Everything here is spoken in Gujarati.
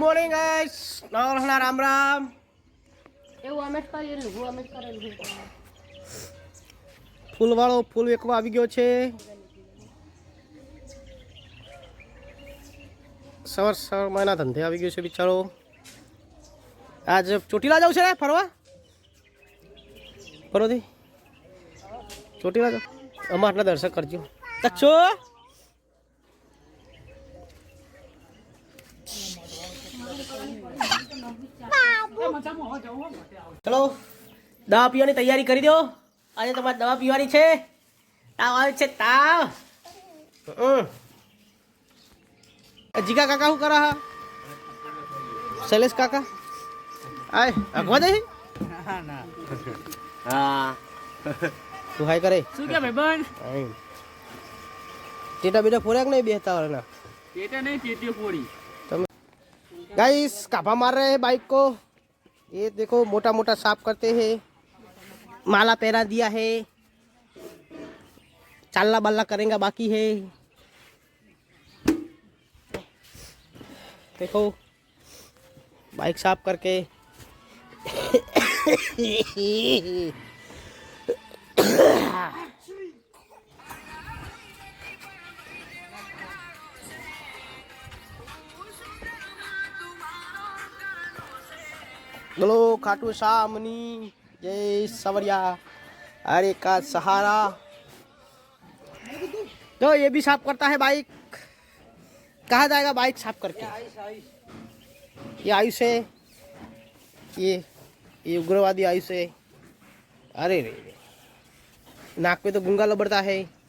મોર્નિંગ ગાઈસ નવરહના રામ રામ એવું અમે જ કરેલું હું અમે જ કરેલું ફૂલવાળો ફૂલ વેકવા આવી ગયો છે. સવાર સવાર મહિના ધંધે આવી ગયો છે બિચારો. આજ ચોટીલા જવું છે ફરવા? ફરોથી? ચોટીલા જાવ? અમારના દર્શન કરજો. કચ્છો ચલો દવા પીવાની તૈયારી કરી દો. આજે તમારે દવા પીવાની છે. તાવ આવે છે તાવ. જીગા કાકા શું કરા હા? શૈલેષ કાકા? આય અગવા દે હા? તું હાય કરે. શું કે ભાઈ બન આય. ટેટા બેટા ફોર્યા કે નહીં બેસતા વાળા ટેટા નહીં પેટીઓ પોડી गाइस कापा मार रहे हैं बाइक को। ये देखो मोटा मोटा साफ़ करते हैं। माला पहरा दिया है। चालना बालना करेंगे, बाकी है। देखो बाइक साफ़ करके। बोलो, खाटू शामनी जय सवरिया। अरे का सहारा। तो ये भी साफ़ करता है बाइक। कहा जाएगा बाइक साफ़ करके? ये आयुष है। ये ये उग्रवादी आयुष है। अरे रे। नाक पे तो गुंगा लबड़ता है।